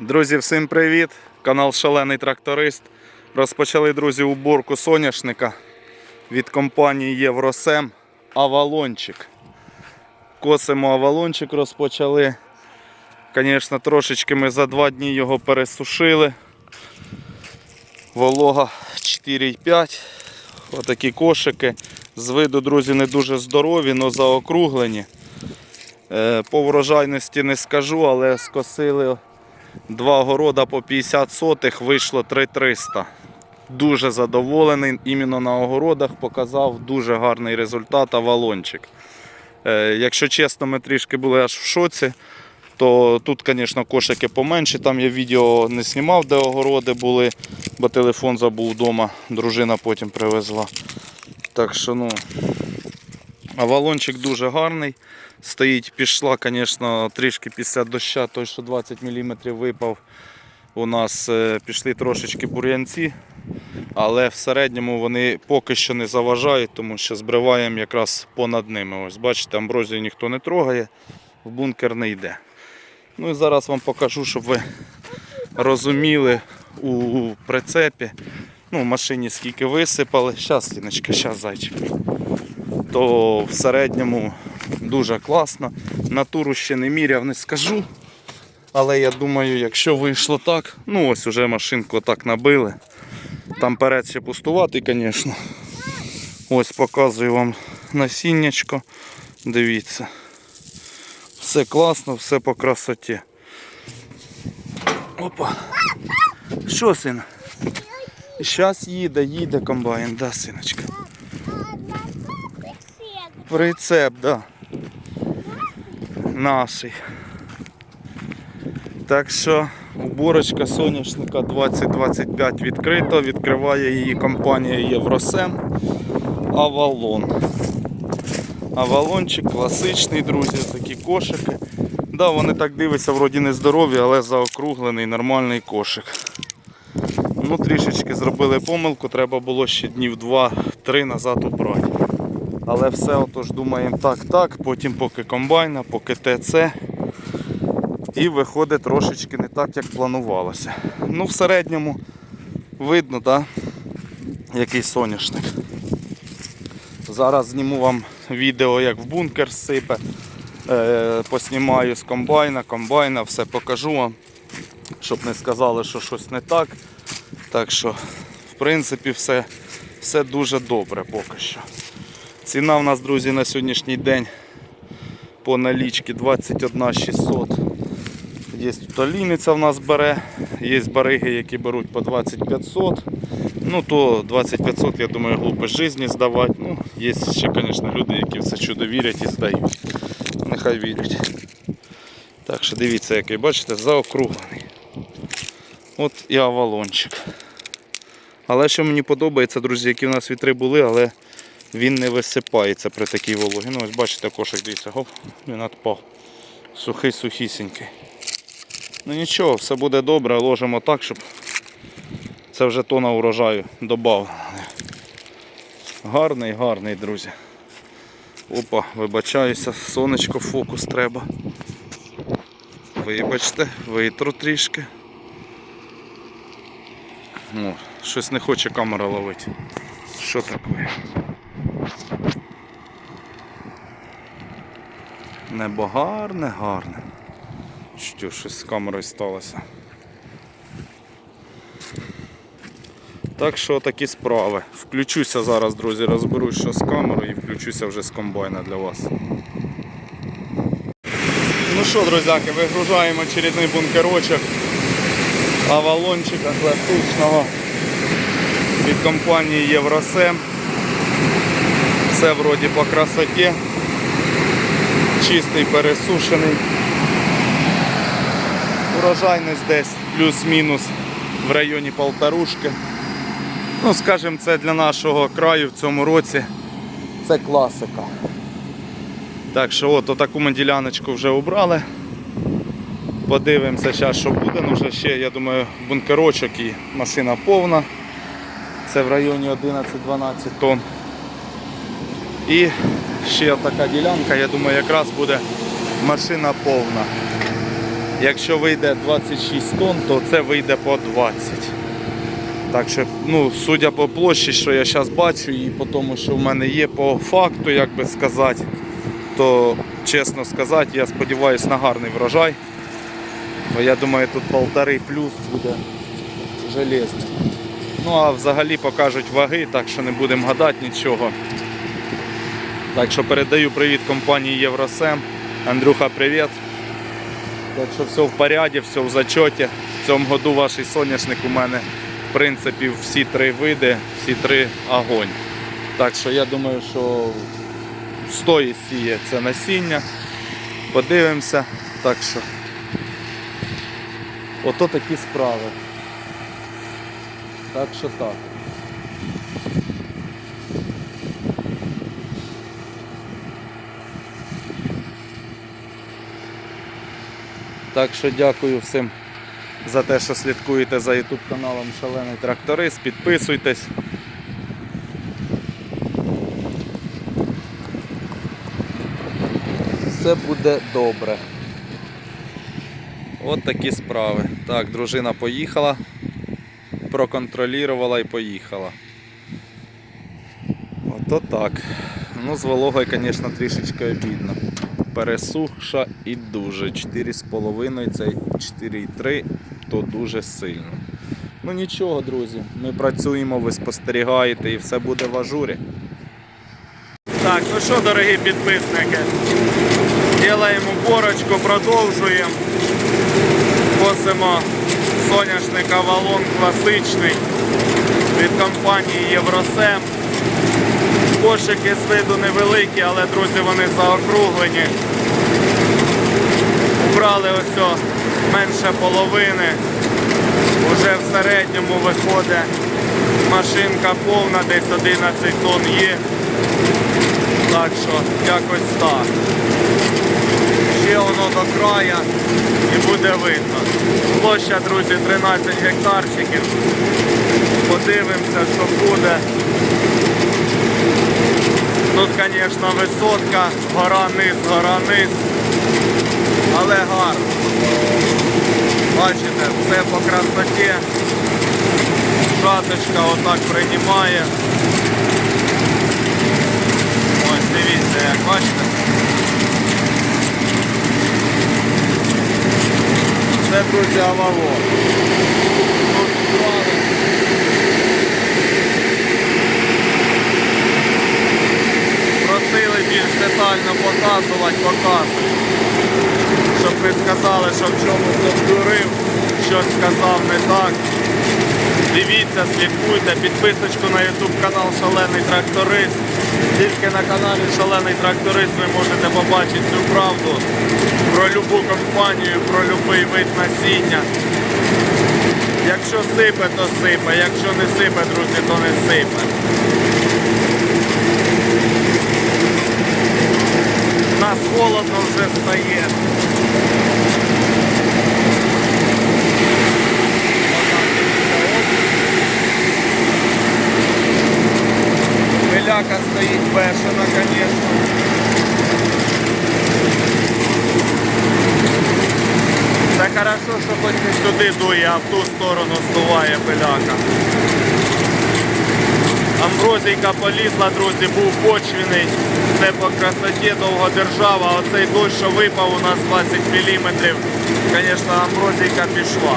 Друзі, всім привіт! Канал Шалений Тракторист. Розпочали, друзі, уборку соняшника від компанії Євросем Авалончик. Косимо авалончик розпочали. Звісно, трошечки ми за два дні його пересушили. Волога 4,5. Отакі кошики. З виду, друзі, не дуже здорові, але заокруглені. Е, По врожайності не скажу, але скосили два города по 50 сотих, вийшло 3300. Дуже задоволений. Іменно на огородах показав дуже гарний результат авалончик. Е, Якщо чесно, ми трішки були аж в шоці, то тут, звісно, кошики поменші. Там я відео не знімав, де огороди були, бо телефон забув вдома, дружина потім привезла. Так що, ну, авалончик дуже гарний. Стоїть, пішла, звісно, трішки після доща, той, що 20 мм випав. У нас е, пішли трошечки бур'янці, але в середньому вони поки що не заважають, тому що збриваємо якраз понад ними. Ось бачите, амброзію ніхто не трогає, в бункер не йде. Ну і зараз вам покажу, щоб ви розуміли у прицепі. Ну, в машині скільки висипали. Щас, Ліночка, щас зайчик. То в середньому дуже класно. Натуру ще не міряв, не скажу. Але я думаю, якщо вийшло так, ну ось уже машинку так набили. Там перед ще пустуватий, звісно. Ось показую вам насіннячко. Дивіться. Все класно, все по красоті. Опа. Що, син? Зараз їде, їде комбайн, да, синочка. Прицеп, да. Наший. Так що уборочка соняшника 2025 відкрита. Відкриває її компанія Євросем Авалон. Авалончик класичний, друзі, такі кошики. Да, вони так дивляться, вроді не здорові, але заокруглений нормальний кошик. Ну, трішечки зробили помилку, треба було ще днів 2-3 назад убрати. Але все отож думаємо так, так, потім поки комбайна, поки ТЦ. І виходить трошечки не так, як планувалося. Ну, в середньому видно, да, який соняшник. Зараз зніму вам відео, як в бункер сипе. Е, поснімаю з комбайна, комбайна, все покажу вам, щоб не сказали, що щось не так. Так що, в принципі, все, все дуже добре поки що. Ціна в нас, друзі, на сьогоднішній день по налічці 21 600. Є тут в нас бере, є бариги, які беруть по 2500. Ну то 2500, я думаю, глупо з житті здавати. Ну, є ще, звісно, люди, які в це чудо вірять і здають. Нехай вірять. Так що дивіться, який, бачите, заокруглений. От і авалончик. Але що мені подобається, друзі, які в нас вітри були, але він не висипається при такій вологі. Ну ось бачите, кошик дивіться, гоп, він отпав. Сухий, сухісінький. Ну нічого, все буде добре, ложимо так, щоб це вже тона урожаю додав. Гарний, гарний, друзі. Опа, вибачаюся, сонечко фокус треба. Вибачте, витру трішки. О, щось не хоче камера ловити. Що таке? Небо гарне, гарне. Що щось з камерою сталося. Так що такі справи. Включуся зараз, друзі, розберусь, що з камерою і включуся вже з комбайна для вас. Ну що, друзяки, вигружаємо очередний бункерочок авалончика класичного від компанії Євросем. Все вроді по красоті. Чистий, пересушений. Урожайність десь плюс-мінус в районі полторушки. Ну, скажімо, це для нашого краю в цьому році це класика. Так що от таку ми діляночку вже обрали. Подивимося зараз, що буде. Ну, вже ще, я думаю, бункерочок і машина повна. Це в районі 11-12 тонн. І ще така ділянка, я думаю, якраз буде машина повна. Якщо вийде 26 тонн, то це вийде по 20. Так що, ну, судя по площі, що я зараз бачу, і по тому, що в мене є по факту, як би сказати, то чесно сказати, я сподіваюся на гарний врожай. Бо я думаю, тут полтори плюс буде железний. Ну а взагалі покажуть ваги, так що не будемо гадати нічого. Так що передаю привіт компанії Євросем. Андрюха, привіт. Так що все в порядку, все в зачоті. В цьому году ваш соняшник у мене, в принципі, всі три види, всі три огонь. Так що я думаю, що стої сіє це насіння. Подивимося. Так що ото такі справи. Так що так. Так що дякую всім за те, що слідкуєте за YouTube каналом Шалений Тракторист. Підписуйтесь. Все буде добре. От такі справи. Так, дружина поїхала, проконтролювала і поїхала. Ото так. Ну, з вологою, звісно, трішечки обідно. Пересухша і дуже. 4,5 це 4,3, то дуже сильно. Ну нічого, друзі, ми працюємо, ви спостерігаєте і все буде в ажурі. Так, ну що, дорогі підписники, Ділаємо уборочку, продовжуємо. Косимо соняшник Авалон класичний від компанії Євросем. Кошики з виду невеликі, але друзі вони заокруглені. Убрали ось менше половини. Уже в середньому виходить машинка повна, десь 11 тонн є. Так що якось так. Ще воно до края і буде видно. Площа, друзі, 13 гектарчиків. Подивимося, що буде. Тут, звісно, висотка, гора низ, гора низ. Але гарно. Бачите, все по красоті. Жаточка отак приймає. Ось дивіться, як бачите. Це, друзі, Авалон. Тут брали. Просили більш детально показувати, показую. Щоб ви сказали, що в чомусь обдурив, щось сказав не так. Дивіться, слідкуйте, підписочку на YouTube канал Шалений Тракторист. Тільки на каналі Шалений Тракторист ви можете побачити цю правду про любу компанію, про будь-який вид насіння. Якщо сипе, то сипе, якщо не сипе, друзі, то не сипе. Нас холодно вже стає. Пиляка стоїть бешена, звісно. Це хорошо, що хоч не сюди дує, а в ту сторону здуває пиляка. Амброзійка полізла, друзі, був почвіний, все по красоті довго держав, оцей дощ, що випав у нас 20 мм, звісно, амброзійка пішла.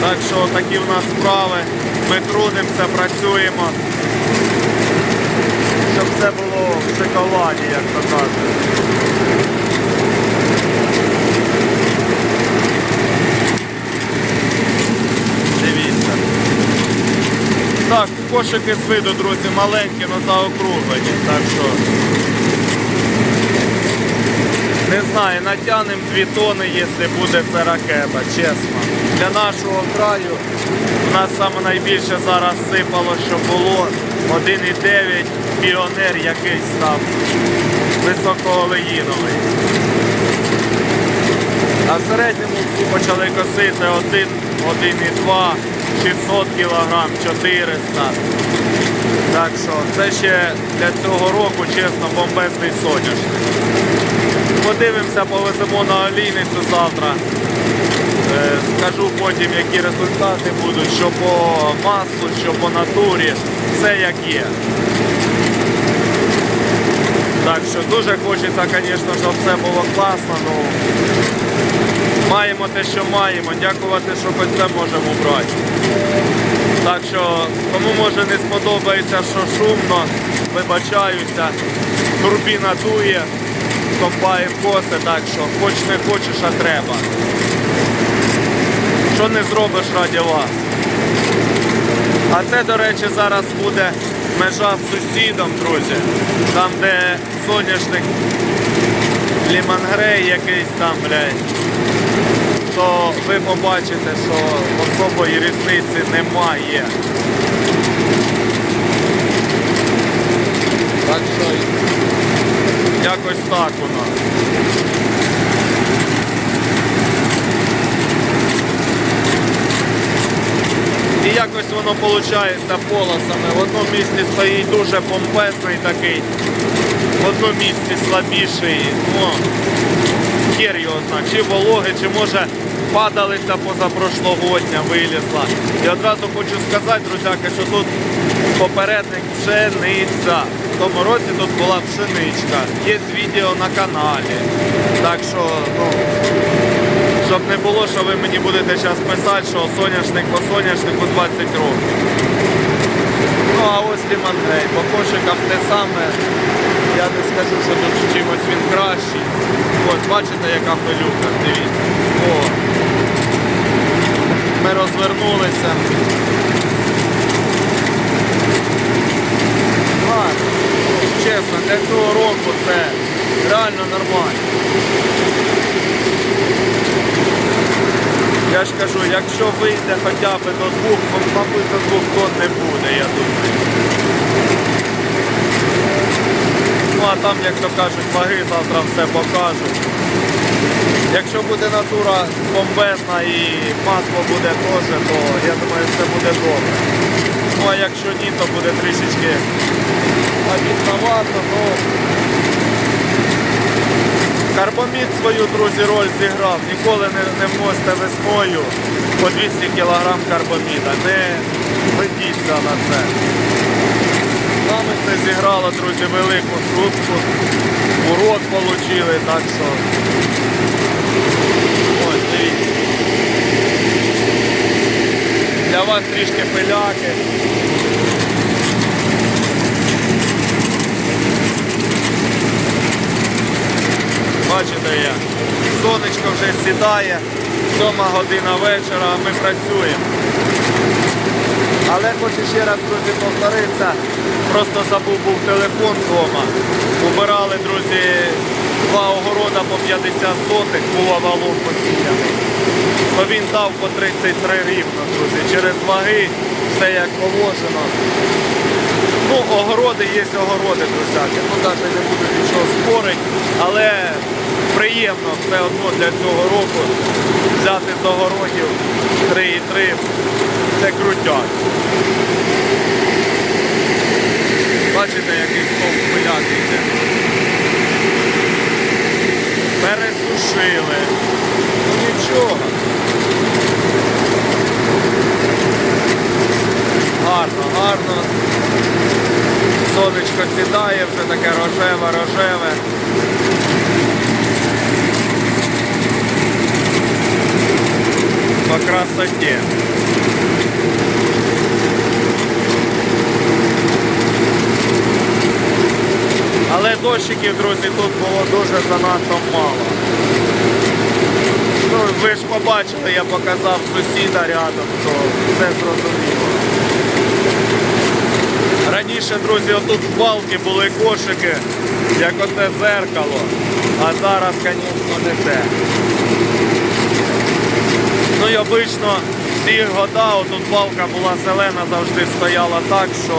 Так що такі в нас справи. Ми трудимося, працюємо, щоб все було в шоколаді, як то кажуть. Дивіться. Так, кошики з виду, друзі, маленькі, але заокруглені. Так що не знаю, натягнемо 2 тони, якщо буде це ракета, чесно. Для нашого краю у нас саме найбільше зараз сипало, що було 1,9 піонер якийсь там високоолеїновий. А в середньому почали косити 1, 1,2, 600 кг, 400. Так що це ще для цього року, чесно, бомбезний соняшник. Подивимося, повеземо на олійницю завтра. Е, Скажу потім, які результати будуть, що по маслу, що по натурі, все як є. Так що дуже хочеться, звісно, щоб все було класно. Ну, маємо те, що маємо. Дякувати, що хоч це можемо брати. Так що, кому може не сподобається, що шумно, вибачаюся, турбіна дує, копаємо коси, так що хоч не хочеш, а треба. Що не зробиш раді вас. А це, до речі, зараз буде межа з сусідом, друзі. Там, де соняшник лімангрей якийсь там, блядь. То ви побачите, що особої різниці немає. Так що якось так воно. І якось воно виходить полосами. В одному місці стоїть дуже помпезний такий, в одному місці слабіший. Ну, хер його зна, чи вологи, чи може падалиця позапрошлогодня вилізла. І одразу хочу сказати, друзяки, що тут попередник пшениця. В тому році тут була пшеничка. Є відео на каналі. Так що, ну, щоб не було, що ви мені будете зараз писати, що соняшник по соняшнику 20 років. Ну а ось лімангрей, по кошикам те саме. Я не скажу, що тут чимось він кращий. Ось, бачите, яка пилюка, дивіться. О. Ми розвернулися. Чесно, для цього року це реально нормально. Я ж кажу, якщо вийде хоча б до двох, мабуть, до двох тонн не буде, я думаю. Ну а там, як то кажуть, ваги завтра все покажуть. Якщо буде натура бомбезна і масло буде теж, то я думаю, все буде добре. Ну а якщо ні, то буде трішечки обідновато, ну Карбомід свою, друзі, роль зіграв. Ніколи не, не вносьте весною по 200 кг карбоміда. Не ведіться на це. Нами це зіграло, друзі, велику шутку. Урок отримали, так що. Ось, дивіться. Для вас трішки пиляки. Бачите як. Сонечко вже сідає, сьома година вечора, а ми працюємо. Але хочу ще раз, друзі, повторитися. Просто забув був телефон вдома. Убирали, друзі, два огорода по 50 сотих, був валун посіяний. То він дав по 33 рівно, друзі. Через ваги, все як положено. Ну, огороди є огороди, друзяки. Ну, навіть не буду нічого спорити, але приємно все одно для цього року взяти з огородів 3,3. Це крутяк. Бачите, який стовп пиляти йде. Пересушили. Ну нічого. Гарно, гарно. Сонечко сідає, вже таке рожеве, рожеве. По красоті. Але дощиків, друзі, тут було дуже занадто мало. Ну, ви ж побачили, я показав сусіда рядом, то все зрозуміло. Раніше, друзі, отут в балки були кошики, як оце зеркало, а зараз, звісно, не те. Ну і обично всі года отут балка була зелена, завжди стояла так, що,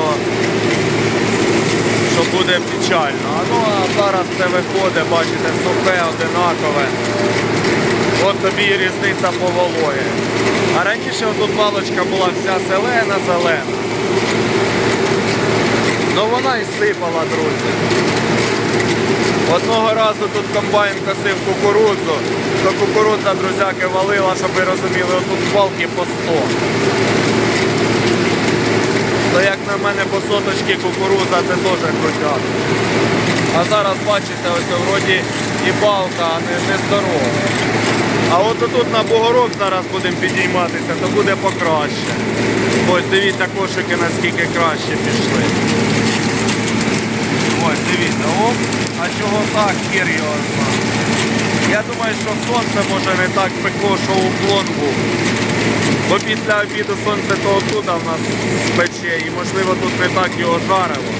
що буде печально. А ну а зараз це виходить, бачите, сухе, одинакове. От тобі і різниця по вологі. А раніше отут балочка була вся зелена-зелена. Ну вона і сипала, друзі. Одного разу тут комбайн косив кукурудзу, то кукурудза, друзяки, валила, щоб ви розуміли, отут палки по 100. То як на мене по соточки кукурудза, це теж крутяк. А зараз бачите, ось вроді і палка, а не, не здорова. А от тут на бугорок зараз будемо підійматися, то буде покраще. Ось дивіться кошики наскільки краще пішли. Ось дивіться, оп. А чого так, хір. Я думаю, що сонце може не так пекло, що уклон був. Бо після обіду сонце то отуда в нас пече і можливо тут не так його жарило.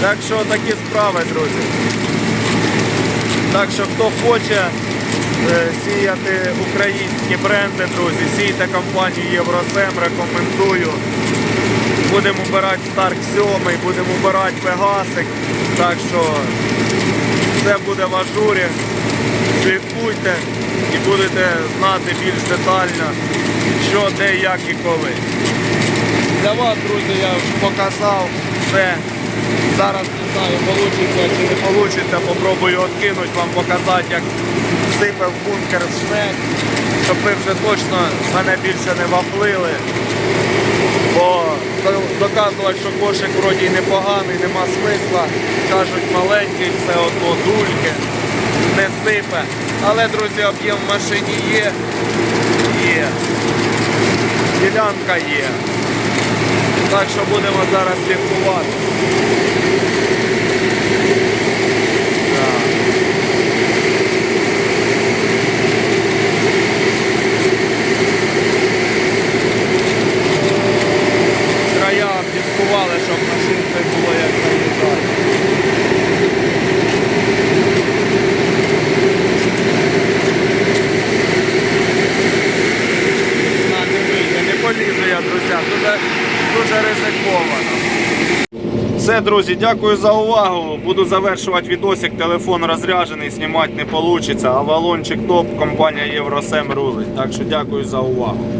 Так що такі справи, друзі. Так що хто хоче е, сіяти українські бренди, друзі, сійте компанію Євросем, рекомендую. Будемо обирати Старк 7, будемо обирати Пегасик. Так що все буде в ажурі. Слідкуйте і будете знати більш детально, що, де, як і коли. Для вас, друзі, я показав все. Зараз не знаю, вийде чи не вийде, попробую откинути вам показати, як сипе в бункер шнек, щоб ви вже точно мене більше не вафлили. Бо доказувати, що кошик вроді непоганий, нема смисла. Кажуть, маленький, все одно дульки, не сипе. Але, друзі, об'єм в машині є. Є. Ділянка є. Так що будемо зараз слідкувати. Так. Края обдіскували, щоб машинкою було як заїжджати. На, не вийде, не полізу я, друзі. Дуже, дуже ризиковано. Друзі, дякую за увагу. Буду завершувати відосик. Телефон розряджений, знімати не вийде. А валончик топ, компанія Євросем рулить. Так що дякую за увагу.